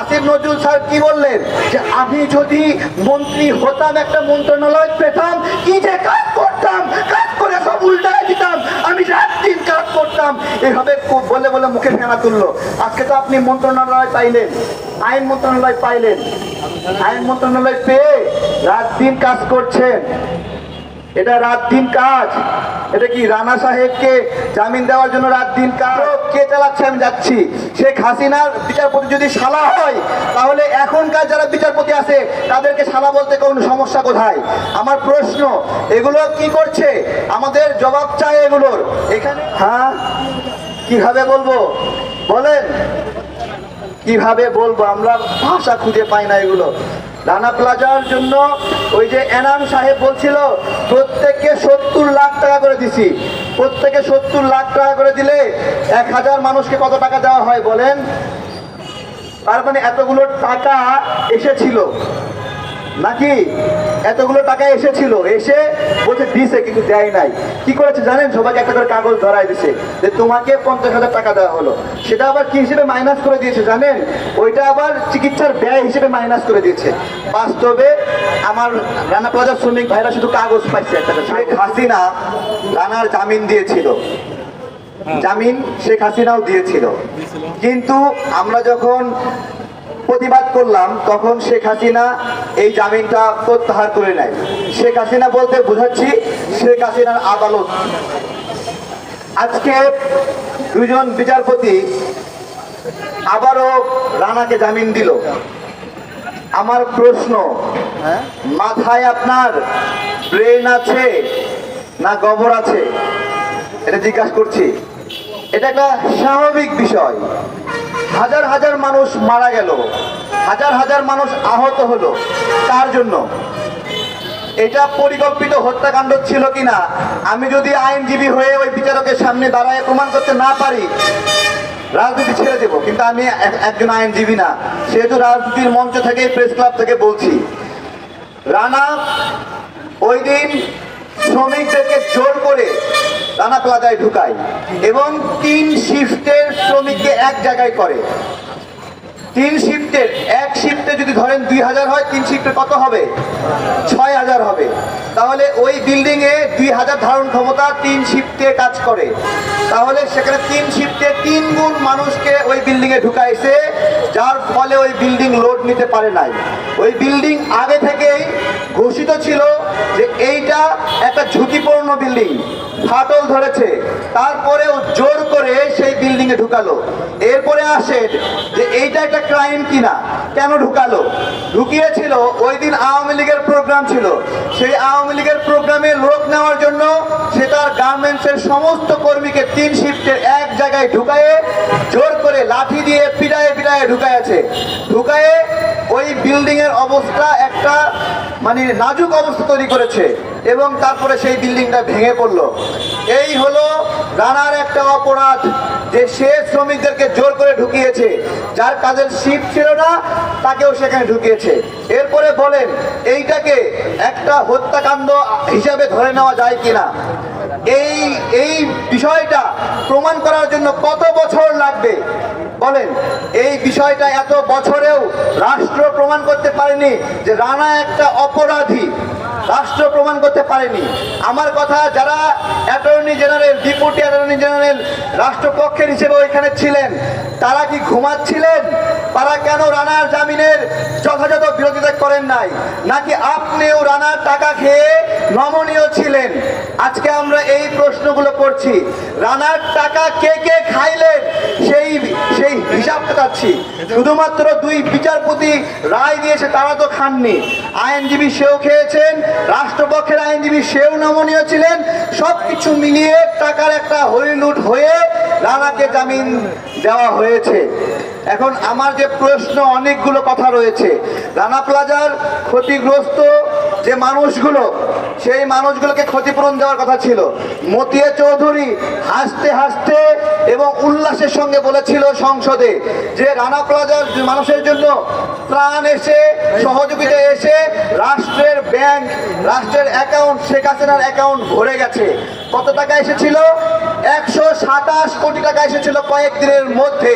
Asif Nazrul sir কি বললেন? যে আমি যদি মন্ত্রী হতাম, একটা মন্ত্রণালয় পেতাম, কি যে কাজ করতাম, কাজ করে সব উল্টায় দিতাম, আমি রাত দিন কাজ করতাম। এভাবে বলে বলে মুখে ফেনা তুললো। আজকে তো আপনি মন্ত্রণালয় পাইলেন, আইন মন্ত্রণালয় পাইলেন। আইন মন্ত্রণালয় পেয়ে রাত দিন কাজ করছেন। এটা রাত দিন কাজ। এটা কি রানা সাহেবকে জামিন দেওয়ার জন্য রাত দিন কাজ? কে চালাচ্ছে আমি যাচ্ছি। শেখ হাসিনার বিচারপতি যদি শালা হয়, তাহলে এখনকার যারা বিচারপতি আছে, তাদেরকে শালা বলতে কোনো সমস্যা কোথায়? আমার প্রশ্ন, এগুলো কি করছে? আমাদের জবাব চাই এগুলোর। এখানে হ্যাঁ? কীভাবে বলব? বলেন। কীভাবে বলব? আমরা ভাষা খুঁজে পাই না এগুলো। রানা প্লাজার জন্য ওই যে এনাম সাহেব বলছিল, প্রত্যেককে সত্তর লাখ টাকা করে দিছি। প্রত্যেকে সত্তর লাখ টাকা করে দিলে এক হাজার মানুষকে কত টাকা দেওয়া হয় বলেন? তার মানে এতগুলো টাকা এসেছিল। নাকি এতগুলো টাকা এসেছিল? এসে বলছে দিছে কিন্তু দেয় নাই। কি করেছে জানেন? সবাইকে একটা করে কাগজ ধরাই দিছে যে তোমাকে পঞ্চাশ হাজার টাকা দেওয়া হলো। সেটা আবার কি হিসেবে মাইনাস করে দিয়েছে জানেন? ওইটা আবার চিকিৎসার ব্যয় হিসেবে মাইনাস করে দিয়েছে। বাস্তবে আমার রানা প্লাজার শ্রমিক ভাইরা শুধু কাগজ পাইছে একটা। শেখ হাসিনা রানার জামিন দিয়েছিল। জামিন শেখ হাসিনাও দিয়েছিল। কিন্তু আমরা যখন প্রতিবাদ করলাম তখন শেখ হাসিনা এই জামিনটা প্রত্যাহার করে নেয়। শেখ হাসিনা বলতে বোঝাচ্ছি শেখ হাসিনার আদালত। আজকে দুজন বিচারপতি আবারও রানাকে জামিন দিল। আমার প্রশ্ন মাথায় আপনার ব্রেন আছে না গোবর আছে? এটা জিজ্ঞাসা করছি। এটা একটা স্বাভাবিক বিষয়। হাজার হাজার মানুষ মারা গেল, হাজার হাজার মানুষ আহত হলো। তার জন্য এটা পরিকল্পিত হত্যাকাণ্ড ছিল কিনা, আমি যদি আইনজীবী হয়ে ওই বিচারকের সামনে দাঁড়ায় প্রমাণ করতে না পারি, রাজনীতি ছেড়ে দেবো। কিন্তু আমি একজন আইনজীবী না, সেহেতু রাজনীতির মঞ্চ থেকে প্রেস ক্লাব থেকে বলছি। রানা, ওই দিন শ্রমিকদেরকে জোর করে রানা প্লাজায় ঢুকায় এবং তিন শিফটের শ্রমিককে এক জায়গায় করে। তিন শিফটের, এক শিফটে যদি ধরেন দুই হাজার হয়, তিন শিফটে কত হবে? ছয় হাজার হবে। তাহলে ওই বিল্ডিং এ দুই হাজার ধারণ ক্ষমতা, তিন শিফটে কাজ করে। তাহলে সেখানে তিন শিফটে তিন গুণ মানুষকে ওই বিল্ডিং এ ঢুকাইছে, যার ফলে ওই বিল্ডিং লোড নিতে পারে নাই। ওই বিল্ডিং আগে থেকেই ঘোষিত ছিল যে এইটা একটা ঝুঁকিপূর্ণ বিল্ডিং ফাটল ধরেছে। তারপরেও জোর করে সেই বিল্ডিং এ ঢুকালো। এরপরে আসে যে, এইটা একটা ক্রাইম কিনা? কেন ঢুকালো? ঢুকিয়েছিল ওই দিন আওয়ামী লীগের প্রোগ্রাম ছিল। সেই আওয়ামী লীগের প্রোগ্রামে লোক নেওয়ার জন্য সে তার গার্মেন্টসের সমস্ত কর্মীকে তিন শিফটের এক জায়গায় ঢুকায়ে জোর করে লাঠি দিয়ে পিটায়ে পিটায়ে ঢুকাইছে ঢুকায়ে বিল্ডিং এর অবস্থা একটা মানে নাজুক অবস্থা তৈরি করেছে এবং তারপরে সেই বিল্ডিংটা ভেঙে পড়ল। এই হলো রানার একটা অপরাধ যে সে শ্রমিকদেরকে জোর করে ঢুকিয়েছে। যার কাজের শিফট ছিল না, তাকেও সেখানে ঢুকিয়েছে। এরপরে বলেন, এইটাকে একটা হত্যাকাণ্ড হিসাবে ধরে নেওয়া যায় কিনা? এই এই বিষয়টা প্রমাণ করার জন্য কত বছর লাগবে? বলেন, এই বিষয়টা এত বছরেও রাষ্ট্র প্রমাণ করতে পারেনি যে রানা একটা অপরাধী। রাষ্ট্র প্রমাণ করতে পারেনি। আমার কথা, যারা attorney general, deputy attorney general রাষ্ট্রপক্ষের হিসেবে ওইখানে ছিলেন, তারা কি ঘুমাচ্ছিলেন? তারা কেন রানার জামিনের যথাযথ বিরোধিতা করেন নাই? নাকি আপনিও রানার টাকা খেয়ে নমনীয় ছিলেন? আজকে আমরা এই প্রশ্নগুলো করছি। রানার টাকা কে কে খাইলেন সেই সেই হিসাবটা চাচ্ছি শুধুমাত্র দুই বিচারপতি রায় দিয়েছে, তারা তো খাননি। আইনজীবী সেও খেয়েছেন, রাষ্ট্রপক্ষের আইনজীবী সেও নমনীয় ছিলেন। সব কিছু মিলিয়ে টাকার একটা হরিলুট হয়ে রানাকে জামিন দেওয়া হয়েছে। এখন আমার যে প্রশ্ন, অনেকগুলো কথা রয়েছে। রানা প্লাজার ক্ষতিগ্রস্ত যে মানুষগুলো, সেই মানুষগুলোকে ক্ষতিপূরণ দেওয়ার কথা ছিল। মতিয়া চৌধুরী হাসতে হাসতে এবং উল্লাসের সঙ্গে বলেছিল সংসদে যে রানা প্লাজার মানুষের জন্য ত্রাণ এসে, সহযোগিতা এসে রাষ্ট্রের ব্যাংক, রাষ্ট্রের অ্যাকাউন্ট, শেখ হাসিনার অ্যাকাউন্ট ভরে গেছে। কত টাকা এসেছিল? একশো সাতাশ কোটি টাকা এসেছিল কয়েকদিনের মধ্যে।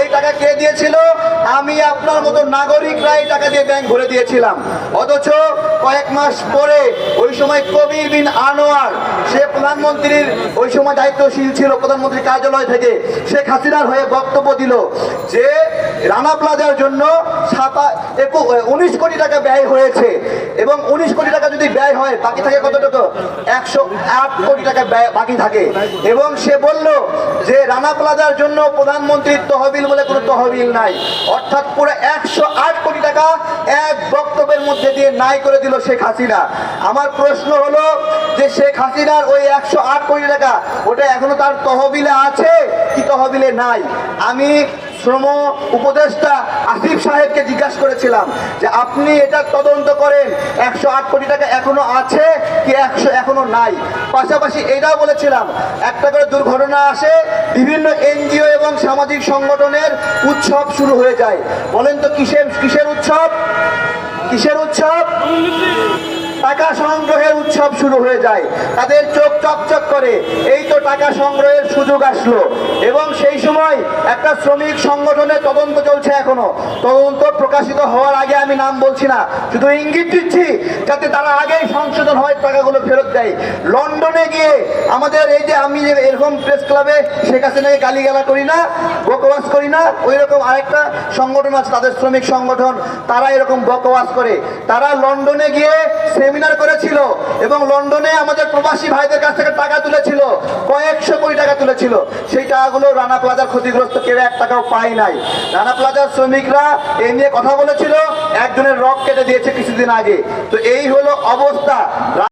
এই টাকা কে দিয়েছিল? আমি আপনার মতো নাগরিকরা এই টাকা দিয়ে ব্যাংক ভরে দিয়েছিলাম। অথচ কয়েক মাস পরে ওই সময় কবির বিন আনোয়ার, সে প্রধানমন্ত্রীর ওই সময় দায়িত্বশীল ছিল প্রধানমন্ত্রীর কার্যালয় থেকে, শেখ হাসিনার হয়ে বক্তব্য দিল যে রানা প্লাজার জন্য সাতা একু উনিশ কোটি টাকা ব্যয় হয়েছে। এবং উনিশ কোটি টাকা যদি ব্যয় হয়, বাকি থাকে কত টাকা? একশো আট কোটি টাকা ব্যয় বাকি থাকে। এবং সে বলল যে রানা প্লাজার জন্য প্রধানমন্ত্রীর তহবিল বলে কোনো তহবিল নাই। অর্থাৎ পুরো একশো আট কোটি টাকা এক বক্তব্যের মধ্যে দিয়ে নাই করে দিল শেখ হাসিনা। আমার প্রশ্ন হলো যে শেখ হাসিনার ওই একশো আট কোটি টাকা, ওটা এখনও তার তহবিলে আছে কি তহবিলে নাই? আমি শ্রম উপদেষ্টা আসিফ সাহেবকে জিজ্ঞাসা করেছিলাম যে আপনি এটা তদন্ত করেন, একশো আট কোটি টাকা এখনও আছে কি একশো এখনও নাই? পাশাপাশি এটাও বলেছিলাম, একটা করে দুর্ঘটনা আসে, বিভিন্ন এনজিও এবং সামাজিক সংগঠনের উৎসব শুরু হয়ে যায়। বলেন তো কিসের কিসের উৎসব? কিসের উৎসব? টাকা সংগ্রহের উৎসব শুরু হয়ে যায়। তাদের চোখ চকচক করে। এই তো টাকা সংগ্রহের সুযোগ আসলো। এবং সেই সময় একটা শ্রমিক সংগঠনের তদন্ত চলছে এখনও। তদন্ত প্রকাশিত হওয়ার আগে আমি নাম বলছি না। শুধু ইঙ্গিত দিচ্ছি যাতে তারা আগেই সংশোধন হয়, টাকাগুলো ফেরত দেয়। লন্ডনে গিয়ে আমাদের এই যে আমি যে এরকম প্রেস ক্লাবে শেখ হাসিনাকে গালিগালা করি না, বকবাস করি না ওই রকম আরেকটা সংগঠন আছে, তাদের শ্রমিক সংগঠন। তারা এরকম বকবাস করে। তারা লন্ডনে গিয়ে সেমিনার করেছিল এবং লন্ডনে আমাদের প্রবাসী ভাইদের কাছ থেকে টাকা তুলেছিল, কয়েকশো কোটি টাকা তুলেছিল। সেই টাকাগুলো রানা প্লাজার ক্ষতিগ্রস্ত, কেউ এক টাকাও পায় নাই। রানা প্লাজার শ্রমিকরা এই নিয়ে কথা বলেছিল, একজনের রক কেটে দিয়েছে কিছুদিন আগে। তো এই হলো অবস্থা।